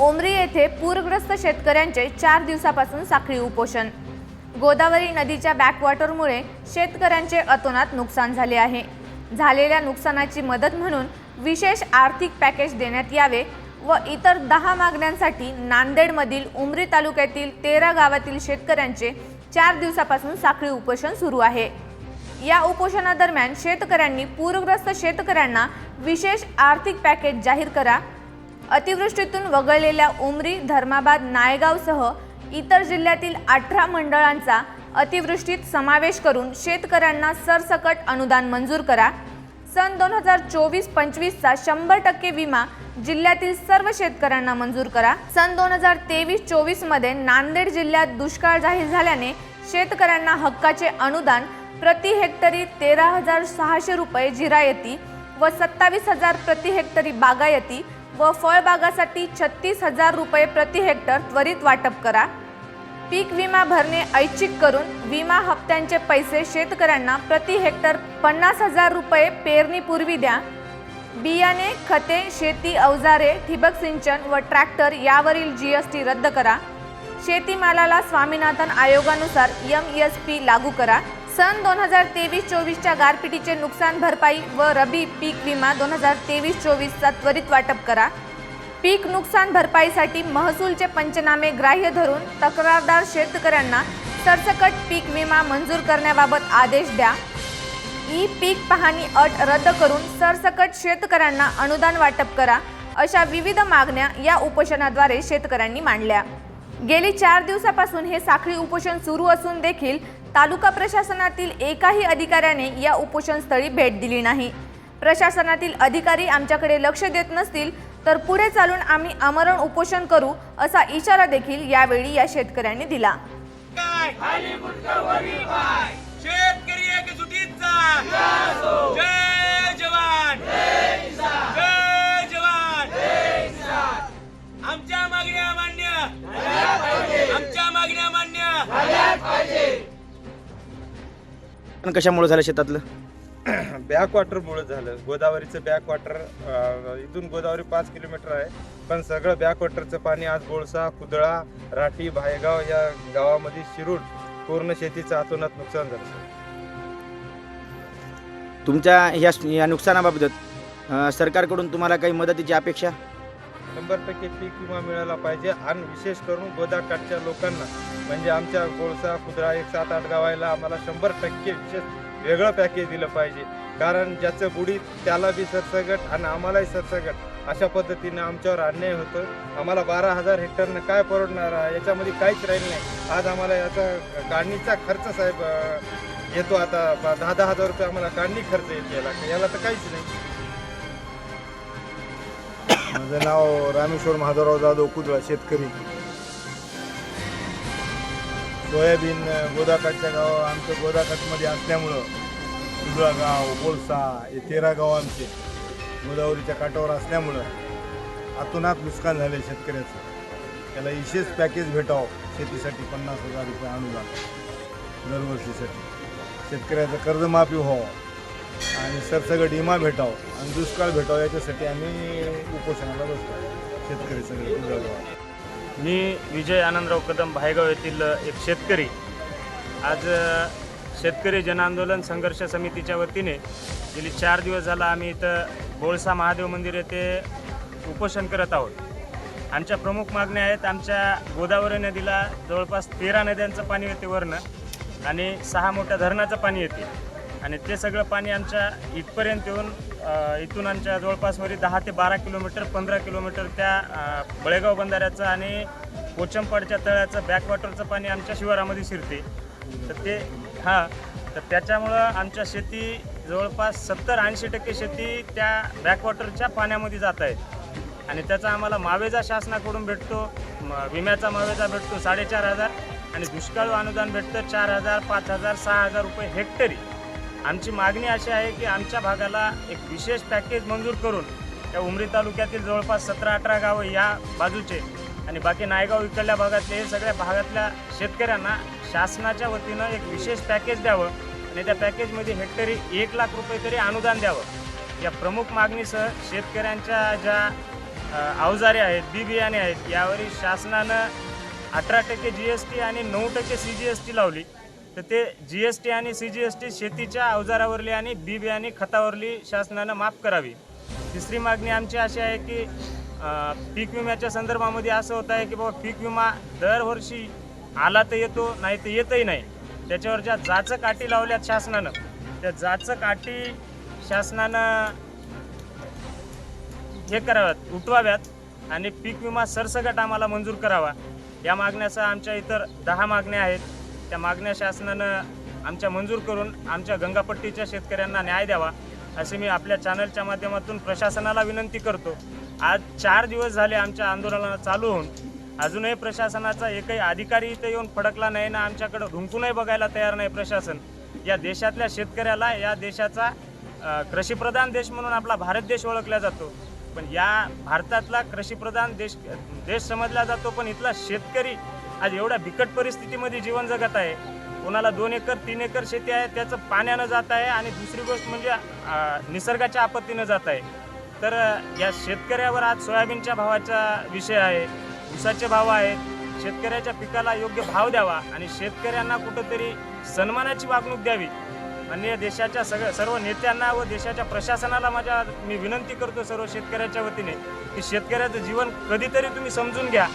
Omri येथे पूरग्रस्त शेतकऱ्यांचे चार दिवसापासून साखळी उपोषण. गोदावरी नदीच्या बॅकवॉटरमुळे शेतकऱ्यांचे अतोनात नुकसान झाले आहे. झालेल्या नुकसानाची मदत म्हणून विशेष आर्थिक पॅकेज देण्यात यावे व इतर दहा मागण्यांसाठी नांदेडमधील उमरी तालुक्यातील तेरा गावातील शेतकऱ्यांचे चार दिवसापासून साखळी उपोषण सुरू आहे. या उपोषणादरम्यान शेतकऱ्यांनी पूरग्रस्त शेतकऱ्यांना विशेष आर्थिक पॅकेज जाहीर करा अतिवृष्टीतून वगळलेल्या उमरी धर्माबाद नायगावसह इतर जिल्ह्यातील अठरा मंडळांचा अतिवृष्टीत समावेश करून शेतकऱ्यांना सरसकट अनुदान मंजूर करा. सन दोन हजार चोवीस पंचवीसचा शंभर टक्के विमा जिल्ह्यातील सर्व शेतकऱ्यांना मंजूर करा. सन दोन हजार तेवीस चोवीसमध्ये नांदेड जिल्ह्यात दुष्काळ जाहीर झाल्याने शेतकऱ्यांना हक्काचे अनुदान प्रति हेक्टरी तेरा हजार सहाशे रुपये जिरायती व सत्तावीस हजार प्रति हेक्टरी बागायती व फळबागासाठी छत्तीस हजार रुपये प्रति हेक्टर त्वरित वाटप करा. पीक विमा भरणे ऐच्छिक करून विमा हप्त्यांचे पैसे शेतकऱ्यांना प्रति हेक्टर पन्नास हजार रुपये पेरणीपूर्वी द्या. बियाणे खते शेती अवजारे ठिबक सिंचन व ट्रॅक्टर यावरील जी एस टी रद्द करा. शेतीमालाला स्वामीनाथन आयोगानुसार एम एस पी लागू करा. सन दोन हजार तेवीस चोवीसच्या गारपिटीचे नुकसान भरपाई व रबी पीक विमा दोन हजार तेवीस चोवीसचा त्वरित वाटप करा. पीक नुकसान भरपाईसाठी महसूलचे पंचनामे ग्राह्य धरून तक्रारदार शेतकऱ्यांना सरसकट पीक विमा मंजूर करण्याबाबत आदेश द्या. ई पीक पाहणी अट रद्द करून सरसकट शेतकऱ्यांना अनुदान वाटप करा अशा विविध मागण्या या उपोषणाद्वारे शेतकऱ्यांनी मांडल्या. गेली चार दिवसापासून हे साखळी उपोषण सुरू असून देखील तालुका प्रशासनातील एकाही अधिकाऱ्याने या उपोषणस्थळी भेट दिली नाही. प्रशासनातील अधिकारी आमच्याकडे लक्ष देत नसतील तर पुढे चालून आम्ही आमरण उपोषण करू असा इशारा देखील यावेळी या शेतकऱ्यांनी दिला. काय? शेतकरी मागण्या मान्य. पण कशामुळे झालं शेतातलं? बॅकवॉटरमुळे झालं. गोदावरीचं बॅकवॉटर इथून गोदावरी पाच किलोमीटर आहे. पण सगळं बॅकवॉटरचं पाणी आज बोळसा कुदळा राठी भायगाव या गावामध्ये शिरून पूर्ण शेतीचं अतोनात नुकसान झालं. तुमच्या या या नुकसानाबाबत सरकारकडून तुम्हाला काही मदतीची अपेक्षा? शंभर टक्के पीक विमा मिळाला पाहिजे आणि विशेष करून गोदाकाठच्या लोकांना. म्हणजे आमच्या गोळसा कुद्रा एक सात आठ गावायला आम्हाला शंभर टक्के विशेष वेगळं पॅकेज दिलं पाहिजे. कारण ज्याचं बुडीत त्याला बी सरसगट आणि आम्हालाही सरसगट अशा पद्धतीने आमच्यावर अन्याय होतो आम्हाला बारा हजार हेक्टरनं काय परवडणार आहे? याच्यामध्ये काहीच राहील नाही. आज आम्हाला याचा काढणीचा खर्च साहेब येतो आता. दहा दहा हजार रुपये आम्हाला काढणी खर्च येतो याला. याला तर काहीच नाही. माझं नाव रामेश्वर महादेवराव जाधव कुदळा शेतकरी. सोयाबीन गोदाकाठच्या गाव आमचं गोदाकाठमध्ये असल्यामुळं कुदळा गाव बोलसा हे तेरा गाव आमचे. गोदावरीच्या काठावर असल्यामुळं अतोनात नुकसान झाले शेतकऱ्याचं. त्याला विशेष पॅकेज भेटावं शेतीसाठी पन्नास हजार रुपये अनुदान दरवर्षीसाठी. शेतकऱ्याचं कर्जमाफी व्हावं. आणि सरसगट इमा भेटावं आणि दुष्काळ भेटावं याच्यासाठी आम्ही उपोषणाला बसतो शेतकरी सगळे मी विजय आनंदराव कदम भायगाव येथील एक शेतकरी. आज शेतकरी जनआंदोलन संघर्ष समितीच्या वतीने गेली चार दिवस झाला आम्ही इथं बोळसा महादेव मंदिर येथे उपोषण करत आहोत. आमच्या प्रमुख मागण्या आहेत आमच्या गोदावरी नदीला जवळपास तेरा नद्यांचं पाणी येते वरणं आणि सहा मोठ्या धरणाचं पाणी येते. आणि ते सगळं पाणी आमच्या इथपर्यंत येऊन इथून आमच्या जवळपासवरी दहा ते बारा किलोमीटर पंधरा किलोमीटर त्या बळेगाव बंधाऱ्याचं आणि कोचमपाडच्या तळ्याचं बॅकवॉटरचं पाणी आमच्या शिवारामध्ये शिरते. तर ते हां तर त्याच्यामुळं आमच्या शेती जवळपास सत्तर ऐंशी टक्के शेती त्या बॅकवॉटरच्या पाण्यामध्ये जात आहेत. आणि त्याचा आम्हाला मावेजा शासनाकडून भेटतो म- विम्याचा मावेजा भेटतो साडेचार हजार आणि दुष्काळ अनुदान भेटतं चार हजार पाच हजार सहा हजार रुपये हेक्टरी. आमची मागणी अशी आहे की आमच्या भागाला एक विशेष पॅकेज मंजूर करून त्या उमरी तालुक्यातील जवळपास सतरा अठरा गावं या बाजूचे आणि बाकी नायगाव इकडल्या भागातले हे सगळ्या भागातल्या शेतकऱ्यांना शासनाच्या वतीनं एक विशेष पॅकेज द्यावं आणि त्या पॅकेजमध्ये हेक्टरी एक लाख रुपये तरी अनुदान द्यावं. या प्रमुख मागणीसह शेतकऱ्यांच्या ज्या अवजारे आहेत बी बियाणे आहेत यावरील शासनानं अठरा टक्के जी एस टी आणि नऊ टक्के सी जी एस टी लावली. तर ते जी एस टी आणि सी जी एस टी शेतीच्या अवजारावरली आणि बी बियाणे खतावरली शासनानं माफ करावी. तिसरी मागणी आमची अशी आहे की पीक विम्याच्या संदर्भामध्ये असं होत आहे की बाबा पीक विमा दरवर्षी आला तर येतो नाही तर येतही नाही. त्याच्यावर ज्या जाचं काठी लावल्यात शासनानं त्या जाचं काठी शासनानं हे कराव्यात उठवाव्यात आणि पीक विमा सरसकट आम्हाला मंजूर करावा. या मागण्यासह आमच्या इतर दहा मागण्या आहेत. त्या मागण्या शासनानं आमच्या मंजूर करून आमच्या गंगापट्टीच्या शेतकऱ्यांना न्याय द्यावा असे मी आपल्या चॅनलच्या माध्यमातून प्रशासनाला विनंती करतो. आज चार दिवस झाले आमच्या आंदोलनाला चालू होऊन. अजूनही प्रशासनाचा एकही अधिकारी इथे येऊन फडकला नाही ना आमच्याकडं ढुंकूनही बघायला तयार नाही प्रशासन. या देशातल्या शेतकऱ्याला या देशाचा कृषीप्रधान देश म्हणून आपला भारत देश ओळखला जातो. पण या भारतातला कृषीप्रधान देश देश समजला जातो पण इथला शेतकरी आज एवढ्या बिकट परिस्थितीमध्ये जीवन जगत आहे. कोणाला दोन एकर तीन एकर शेती आहे त्याचं पाण्यानं जात आहे आणि दुसरी गोष्ट म्हणजे निसर्गाच्या आपत्तीनं जात आहे. तर या शेतकऱ्यावर आज सोयाबीनच्या भावाचा विषय आहे ऊसाचे भाव आहेत. शेतकऱ्याच्या पिकाला योग्य भाव द्यावा आणि शेतकऱ्यांना कुठंतरी सन्मानाची वागणूक द्यावी. आणि या देशाच्या सगळ्या सर्व नेत्यांना व देशाच्या प्रशासनाला माझ्या मी विनंती करतो सर्व शेतकऱ्याच्या वतीने की शेतकऱ्याचं जीवन कधीतरी तुम्ही समजून घ्या.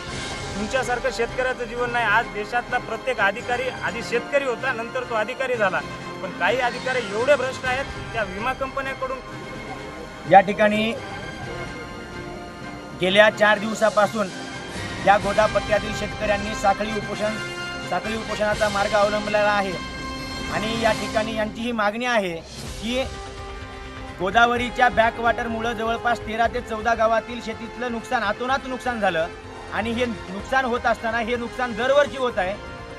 तुमच्यासारखं शेतकऱ्याचं जीवन नाही. आज देशातला प्रत्येक अधिकारी आधी शेतकरी होता नंतर तो अधिकारी झाला. पण काही अधिकारी एवढे भ्रष्ट आहेत त्या विमा कंपन्याकडून या ठिकाणी गेल्या चार दिवसापासून या गोदापट्ट्यातील शेतकऱ्यांनी साखळी उपोषण साखळी उपोषणाचा मार्ग अवलंबलेला आहे. आणि या ठिकाणी यांची ही मागणी आहे की गोदावरीच्या बॅकवॉटरमुळं जवळपास तेरा ते चौदा गावातील शेतीतलं नुकसान आतोनात नुकसान झालं. आणि हे नुकसान होत असताना हे नुकसान दरवर्षी होत आहे.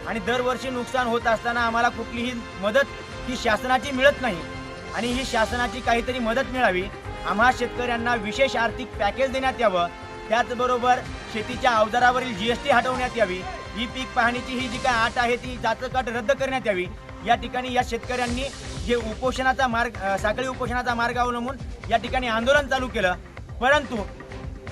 आणि दरवर्षी नुकसान होत असताना आम्हाला कुठलीही मदत ही शासनाची मिळत नाही. आणि ही शासनाची काहीतरी मदत मिळावी. आम्हा शेतकऱ्यांना विशेष आर्थिक पॅकेज देण्यात यावं. त्याचबरोबर शेतीच्या अवजारावरील जी एस टी हटवण्यात यावी. ही पीक पाहणीची ही जी काय आट आहे ती जाचकाट रद्द करण्यात यावी. या ठिकाणी या शेतकऱ्यांनी जे उपोषणाचा मार्ग साखळी उपोषणाचा मार्ग अवलंबून या ठिकाणी आंदोलन चालू केलं. परंतु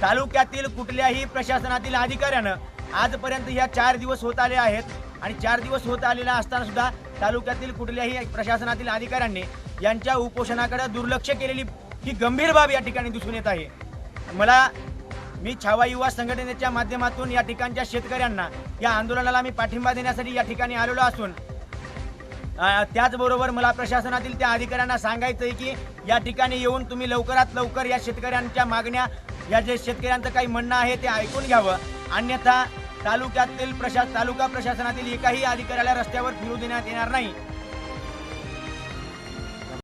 तालुक्यातील कुठल्याही प्रशासनातील अधिकाऱ्यानं आजपर्यंत या चार दिवस होत आले आहेत. आणि चार दिवस होत आलेला असताना सुद्धा तालुक्यातील कुठल्याही प्रशासनातील अधिकाऱ्यांनी यांच्या उपोषणाकडे दुर्लक्ष केलेली ही गंभीर बाब या ठिकाणी दिसून येत आहे. मला मी छावा युवा संघटनेच्या माध्यमातून या ठिकाणच्या शेतकऱ्यांना या आंदोलनाला मी पाठिंबा देण्यासाठी या ठिकाणी आलेलो असून त्याचबरोबर मला प्रशासनातील त्या अधिकाऱ्यांना सांगायचं आहे की या ठिकाणी येऊन तुम्ही लवकरात लवकर या शेतकऱ्यांच्या मागण्या या जे शेतकऱ्यांचं काही म्हणणं आहे ते ऐकून घ्यावं. अन्यथा तालुक्यातील प्रशा तालुका प्रशासनातील एकाही अधिकाऱ्याला रस्त्यावर फिरू देण्यात येणार नाही.